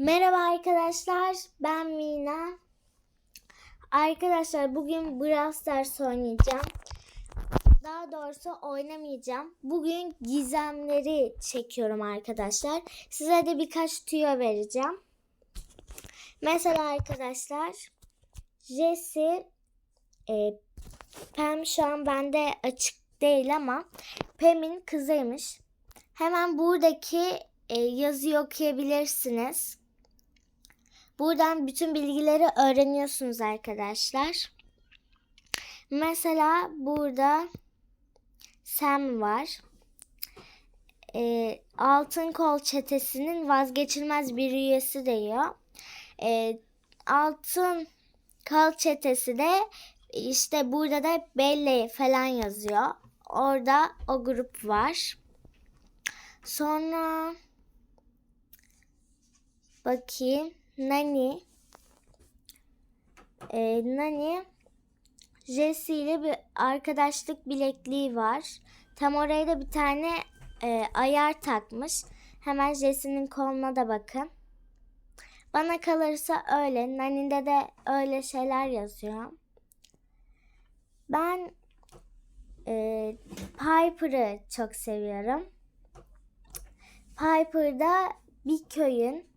Merhaba arkadaşlar, ben Mina. Arkadaşlar bugün Brawl Stars oynayacağım. Daha doğrusu oynamayacağım. Bugün gizemleri çekiyorum arkadaşlar. Size de birkaç tüyo vereceğim. Mesela arkadaşlar Jesse e, Pam şu an bende açık değil ama Pam'in kızıymış. Hemen buradaki e, yazıyı okuyabilirsiniz. Buradan bütün bilgileri öğreniyorsunuz arkadaşlar. Mesela burada Sam var. E, Altın Kol çetesinin vazgeçilmez bir üyesi diyor. E, Altın Kol çetesi de işte burada da Belle falan yazıyor. Orada o grup var. Sonra bakayım Nani ee, Nani Jesse ile bir arkadaşlık bilekliği var. Tam oraya da bir tane e, ayar takmış. Hemen Jesse'nin koluna da bakın. Bana kalırsa öyle. Nani'de de öyle şeyler yazıyor. Ben e, Piper'ı çok seviyorum. Piper da bir köyün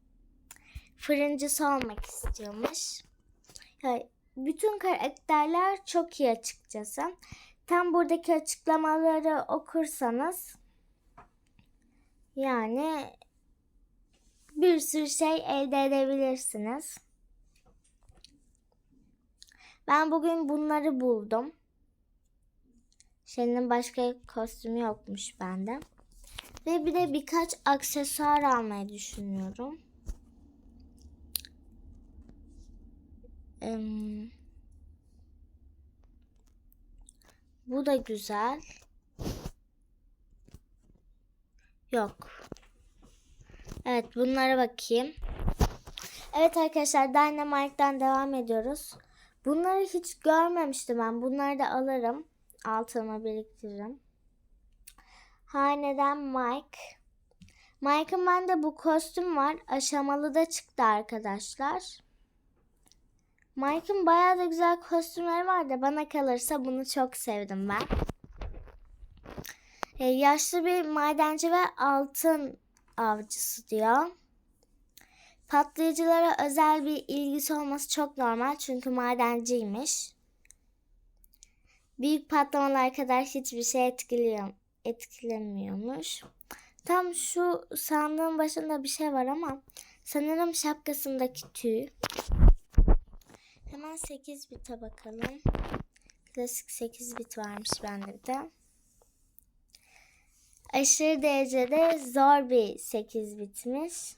fırıncısı olmak istiyormuş. Yani bütün karakterler çok iyi açıkçası. Tam buradaki açıklamaları okursanız yani bir sürü şey elde edebilirsiniz. Ben bugün bunları buldum. Senin başka kostümü yokmuş bende. Ve bir de birkaç aksesuar almayı düşünüyorum. Em, bu da güzel. Yok. Evet bunlara bakayım. Evet arkadaşlar Dynamite'dan devam ediyoruz. Bunları hiç görmemiştim ben. Bunları da alırım. Altıma biriktiririm. Haneden Mike. Mike'ın bende bu kostüm var. Aşamalı da çıktı arkadaşlar. Mike'ın bayağı da güzel kostümleri var da bana kalırsa bunu çok sevdim ben. Ee, yaşlı bir madenci ve altın avcısı diyor. Patlayıcılara özel bir ilgisi olması çok normal çünkü madenciymiş. Büyük patlamalar kadar hiçbir şey etkiliyor, etkilemiyormuş. Tam şu sandığın başında bir şey var ama sanırım şapkasındaki tüy. Hemen 8 bite bakalım. Klasik 8 bit varmış bende de. Aşırı derecede zor bir 8 bitmiş.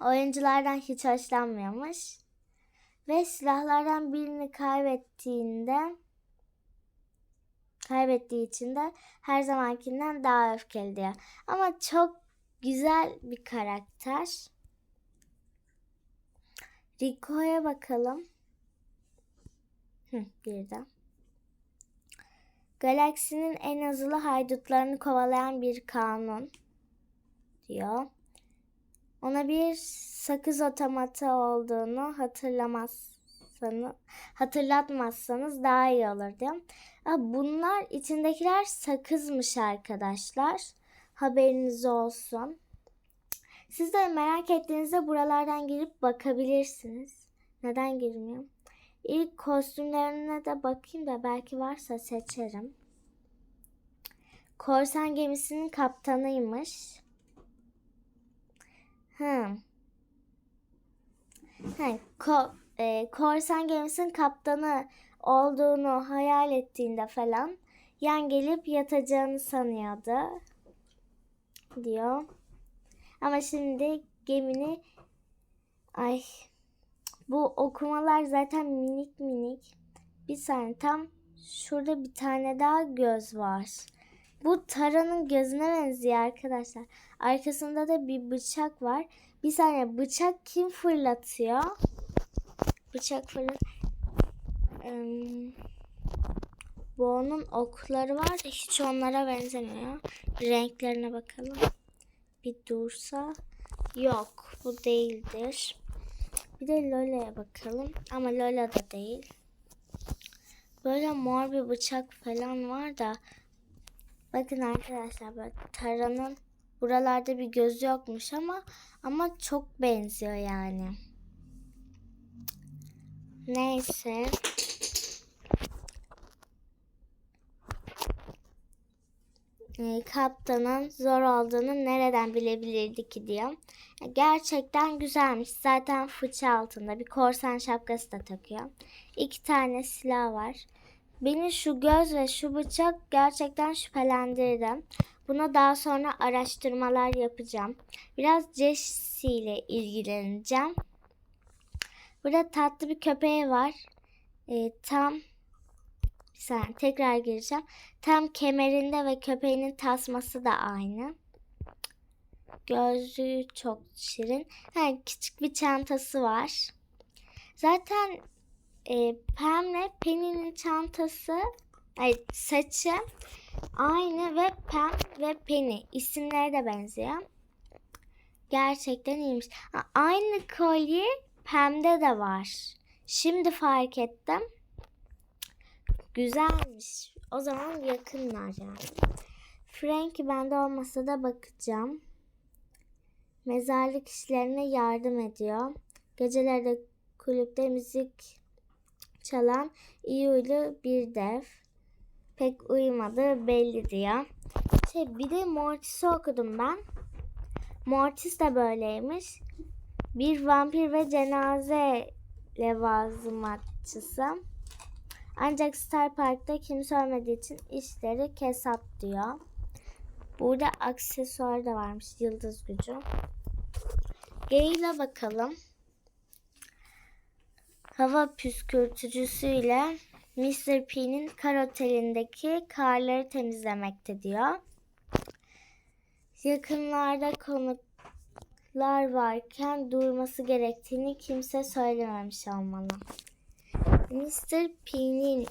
Oyunculardan hiç hoşlanmıyormuş. Ve silahlardan birini kaybettiğinde kaybettiği için de her zamankinden daha öfkeli diyor. Ama çok güzel bir karakter. Rico'ya bakalım. Hı, bir de. Galaksinin en hızlı haydutlarını kovalayan bir kanun diyor. Ona bir sakız otomatı olduğunu hatırlamazsanız hatırlatmazsanız daha iyi olur diyor. Bunlar içindekiler sakızmış arkadaşlar. Haberiniz olsun. Siz de merak ettiğinizde buralardan girip bakabilirsiniz. Neden girmiyorum? İlk kostümlerine de bakayım da belki varsa seçerim. Korsan gemisinin kaptanıymış. Hmm. He, ko, e, korsan gemisinin kaptanı olduğunu hayal ettiğinde falan yan gelip yatacağını sanıyordu diyor. Ama şimdi gemini ay bu okumalar zaten minik minik. Bir saniye tam şurada bir tane daha göz var. Bu Tara'nın gözüne benziyor arkadaşlar. Arkasında da bir bıçak var. Bir saniye bıçak kim fırlatıyor? Bıçak fırlat. Ee, bu onun okları var da hiç onlara benzemiyor. Renklerine bakalım. Bir dursa. Yok bu değildir. Bir de Lola'ya bakalım. Ama Lola da değil. Böyle mor bir bıçak falan var da. Bakın arkadaşlar böyle Tara'nın buralarda bir gözü yokmuş ama ama çok benziyor yani. Neyse. E, kaptanın zor olduğunu nereden bilebilirdi ki diyor. Gerçekten güzelmiş. Zaten fıçı altında bir korsan şapkası da takıyor. İki tane silah var. Beni şu göz ve şu bıçak gerçekten şüphelendirdi. Buna daha sonra araştırmalar yapacağım. Biraz Jesse ile ilgileneceğim. Burada tatlı bir köpeği var. E, tam bir saniye tekrar gireceğim. Tam kemerinde ve köpeğinin tasması da aynı. Gözlüğü çok şirin. Ha, küçük bir çantası var. Zaten e, Pam'le Penny'nin çantası, ay, saçı aynı ve Pam ve Penny isimleri de benziyor. Gerçekten iyiymiş. Aynı kolye Pam'de de var. Şimdi fark ettim. Güzelmiş. O zaman yakınlar yani. Frankie bende olmasa da bakacağım. Mezarlık işlerine yardım ediyor. Gecelerde kulüpte müzik çalan iyi huylu bir dev. Pek uyumadığı belli diyor. Şey, bir de Mortis'i okudum ben. Mortis de böyleymiş. Bir vampir ve cenaze levazımatçısı. Ancak Star Park'ta kimse ölmediği için işleri kesat diyor. Burada aksesuar da varmış. Yıldız gücü. Gale'e bakalım. Hava püskürtücüsüyle Mr. P'nin kar otelindeki karları temizlemekte diyor. Yakınlarda konuklar varken durması gerektiğini kimse söylememiş olmalı. Mr. P'nin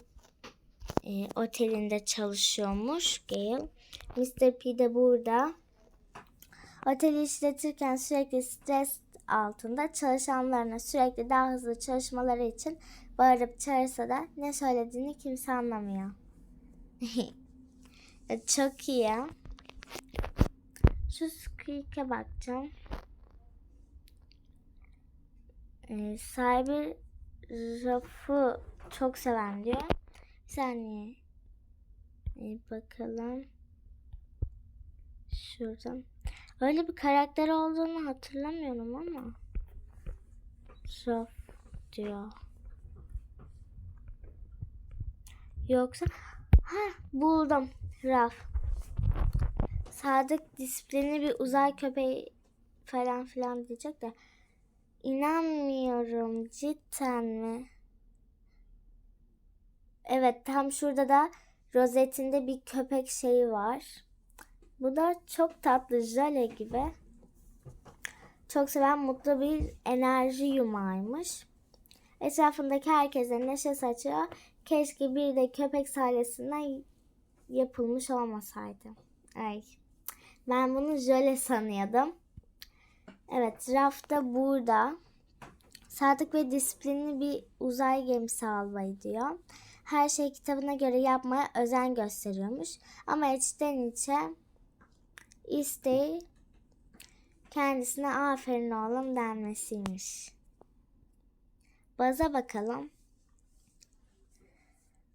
e, otelinde çalışıyormuş Gale. Mr. P de burada. Oteli işletirken sürekli stres altında çalışanlarına sürekli daha hızlı çalışmaları için bağırıp çağırsa da ne söylediğini kimse anlamıyor. Çok iyi. Şu Squeak'e bakacağım. Ee, sahibi Raf'ı çok seven diyor. Bir saniye. Ee, bakalım. Şuradan. Öyle bir karakter olduğunu hatırlamıyorum ama. Raf diyor. Yoksa ha buldum Raf. Sadık disiplinli bir uzay köpeği falan filan diyecek de İnanmıyorum cidden mi? Evet tam şurada da rozetinde bir köpek şeyi var. Bu da çok tatlı jale gibi. Çok seven mutlu bir enerji yumağıymış. Etrafındaki herkese neşe saçıyor. Keşke bir de köpek salesinden yapılmış olmasaydı. Ay. Ben bunu jöle sanıyordum. Evet rafta burada. Sadık ve disiplinli bir uzay gemisi almayı diyor. Her şey kitabına göre yapmaya özen gösteriyormuş. Ama içten içe isteği kendisine aferin oğlum denmesiymiş. Baza bakalım.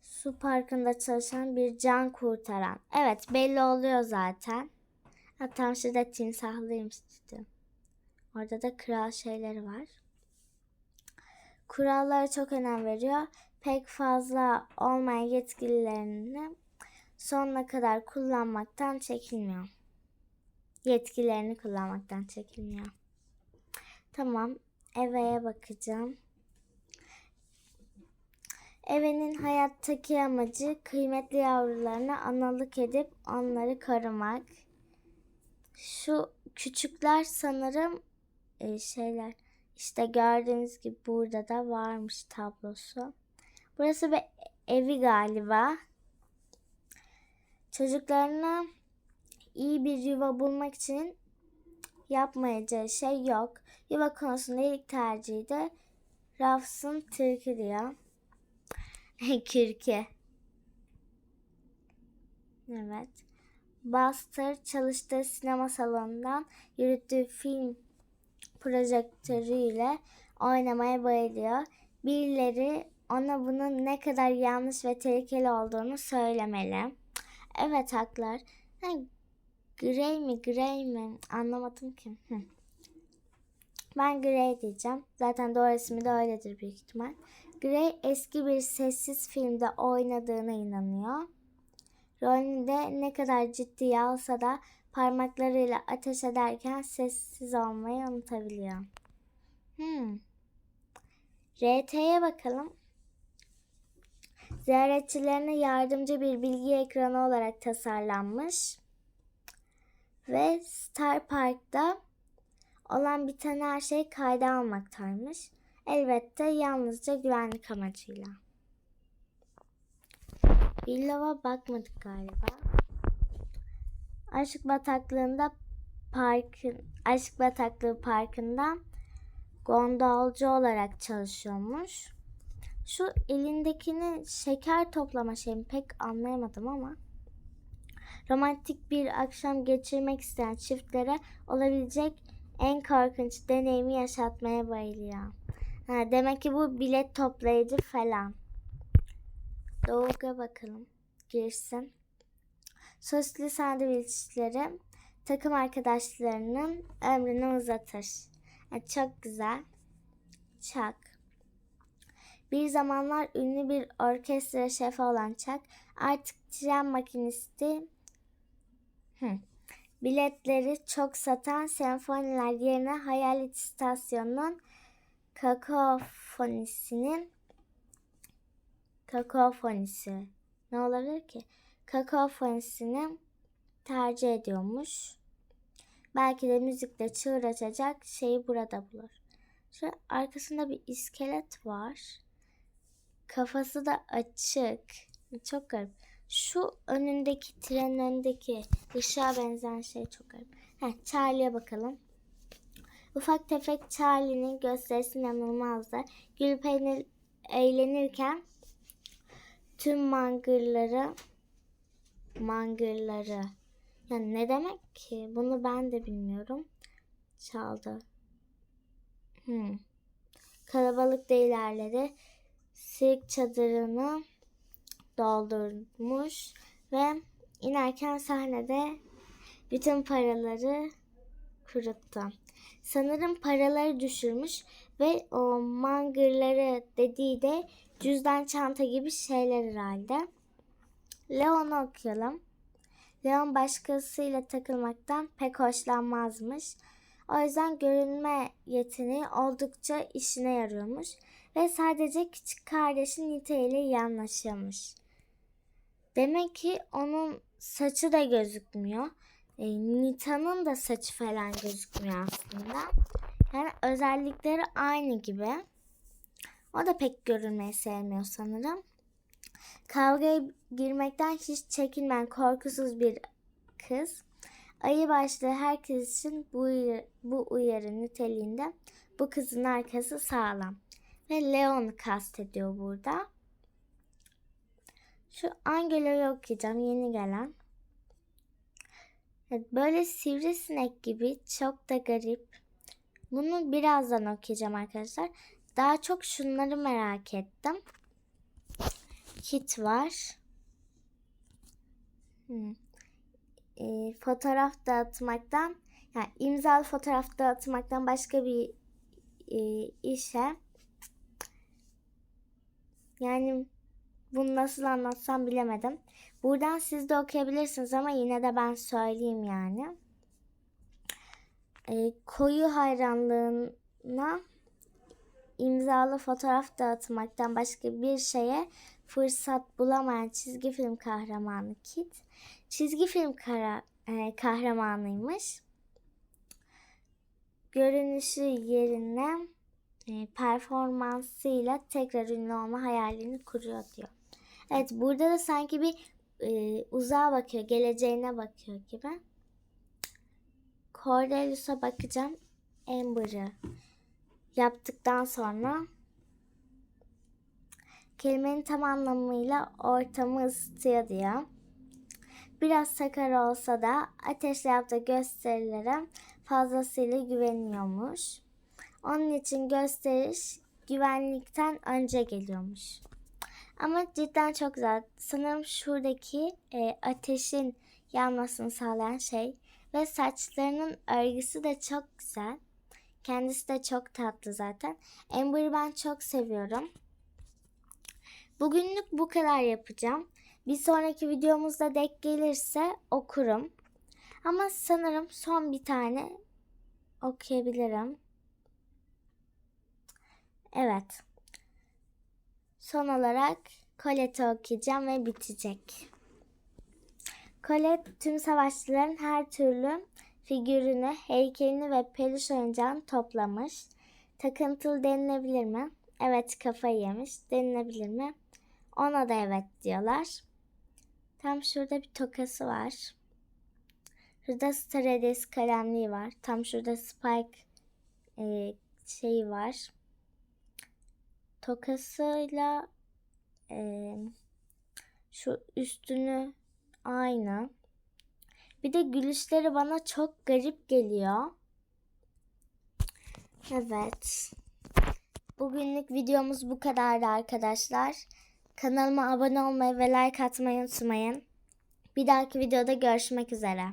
Su parkında çalışan bir can kurtaran. Evet belli oluyor zaten. Hatta şurada timsahlıymış. Orada da kral şeyleri var. Kurallara çok önem veriyor. Pek fazla olmayan yetkililerini sonuna kadar kullanmaktan çekinmiyor. Yetkilerini kullanmaktan çekinmiyor. Tamam. Eve'ye bakacağım. Eve'nin hayattaki amacı kıymetli yavrularına analık edip onları korumak. Şu küçükler sanırım e, şeyler işte gördüğünüz gibi burada da varmış tablosu. Burası bir evi galiba. Çocuklarına iyi bir yuva bulmak için yapmayacağı şey yok. Yuva konusunda ilk tercihi de Rafs'ın türkü diyor. Kürkü. Evet. Buster çalıştığı sinema salonundan yürüttüğü film projektörüyle oynamaya bayılıyor. Birileri ona bunun ne kadar yanlış ve tehlikeli olduğunu söylemeli. Evet haklar. Ha, Grey mi Grey mi anlamadım ki. Hı. Ben Grey diyeceğim. Zaten doğru ismi de öyledir büyük ihtimal. Grey eski bir sessiz filmde oynadığına inanıyor. Rolünü de ne kadar ciddiye alsa da parmaklarıyla ateş ederken sessiz olmayı unutabiliyor. Hmm. RT'ye bakalım. Ziyaretçilerine yardımcı bir bilgi ekranı olarak tasarlanmış. Ve Star Park'ta olan biten her şey kayda almaktaymış. Elbette yalnızca güvenlik amacıyla. Villova bakmadık galiba. Aşık Bataklığı'nda parkın, Aşık Bataklığı Parkı'nda gondolcu olarak çalışıyormuş. Şu elindekini şeker toplama şeyini pek anlayamadım ama romantik bir akşam geçirmek isteyen çiftlere olabilecek en korkunç deneyimi yaşatmaya bayılıyor. Ha, demek ki bu bilet toplayıcı falan. Doğu'ya bakalım. Girsin. Soslu sandviçleri takım arkadaşlarının ömrünü uzatır. Ha, çok güzel. Chuck. Bir zamanlar ünlü bir orkestra şefi olan Chuck artık tren makinisti Hı. biletleri çok satan senfoniler yerine hayalet istasyonunun kakofonisinin kakofonisi ne olabilir ki? Kakofonisini tercih ediyormuş. Belki de müzikle çığır açacak şeyi burada bulur. Şu arkasında bir iskelet var. Kafası da açık. Çok garip. Şu önündeki trenin önündeki ışığa benzeyen şey çok garip. Heh, Charlie'ye bakalım. Ufak tefek Charlie'nin gösterisi inanılmazdı. Gülüp eğlenir- eğlenirken tüm mangırları mangırları yani ne demek ki? Bunu ben de bilmiyorum. Çaldı. Hmm. Kalabalık da ilerledi. Sirk çadırını doldurmuş ve inerken sahnede bütün paraları kuruttu. Sanırım paraları düşürmüş ve o mangırları dediği de cüzdan çanta gibi şeyler herhalde. Leon'u okuyalım. Leon başkasıyla takılmaktan pek hoşlanmazmış. O yüzden görünme yeteneği oldukça işine yarıyormuş ve sadece küçük kardeşi Nita ile iyi anlaşıyormuş. Demek ki onun saçı da gözükmüyor. E, Nita'nın da saçı falan gözükmüyor aslında. Yani özellikleri aynı gibi. O da pek görünmeyi sevmiyor sanırım. Kavgaya girmekten hiç çekinmeyen korkusuz bir kız. Ayı başlı herkes için bu, uyarı, bu uyarı niteliğinde bu kızın arkası sağlam. Ve Leon'u kastediyor burada. Şu Angelo'yu okuyacağım yeni gelen. Evet, böyle sivrisinek gibi çok da garip. Bunu birazdan okuyacağım arkadaşlar. Daha çok şunları merak ettim. Kit var. Hmm. E, fotoğraf dağıtmaktan yani imzalı fotoğraf dağıtmaktan başka bir e, işe yani bunu nasıl anlatsam bilemedim. Buradan siz de okuyabilirsiniz ama yine de ben söyleyeyim yani. E, koyu hayranlığına imzalı fotoğraf dağıtmaktan başka bir şeye fırsat bulamayan çizgi film kahramanı Kit, çizgi film kara, e, kahramanıymış. Görünüşü yerine e, performansıyla tekrar ünlü olma hayalini kuruyor diyor. Evet burada da sanki bir e, uzağa bakıyor, geleceğine bakıyor gibi. Cordelius'a bakacağım. Amber'ı yaptıktan sonra kelimenin tam anlamıyla ortamı ısıtıyor diyor. Biraz sakar olsa da ateşle yaptığı gösterilere fazlasıyla güveniliyormuş. Onun için gösteriş güvenlikten önce geliyormuş. Ama cidden çok güzel. Sanırım şuradaki e, ateşin yanmasını sağlayan şey ve saçlarının örgüsü de çok güzel. Kendisi de çok tatlı zaten. Amber'ı ben çok seviyorum. Bugünlük bu kadar yapacağım. Bir sonraki videomuzda denk gelirse okurum. Ama sanırım son bir tane okuyabilirim. Evet. Son olarak Colette'i okuyacağım ve bitecek. Colette tüm savaşçıların her türlü figürünü, heykelini ve peluş oyuncağını toplamış. Takıntılı denilebilir mi? Evet kafayı yemiş. Denilebilir mi? Ona da evet diyorlar. Tam şurada bir tokası var. Şurada Star Hediyesi kalemliği var. Tam şurada Spike e, şeyi var. Tokasıyla e, şu üstünü aynı. Bir de gülüşleri bana çok garip geliyor. Evet. Bugünlük videomuz bu kadardı arkadaşlar. Kanalıma abone olmayı ve like atmayı unutmayın. Bir dahaki videoda görüşmek üzere.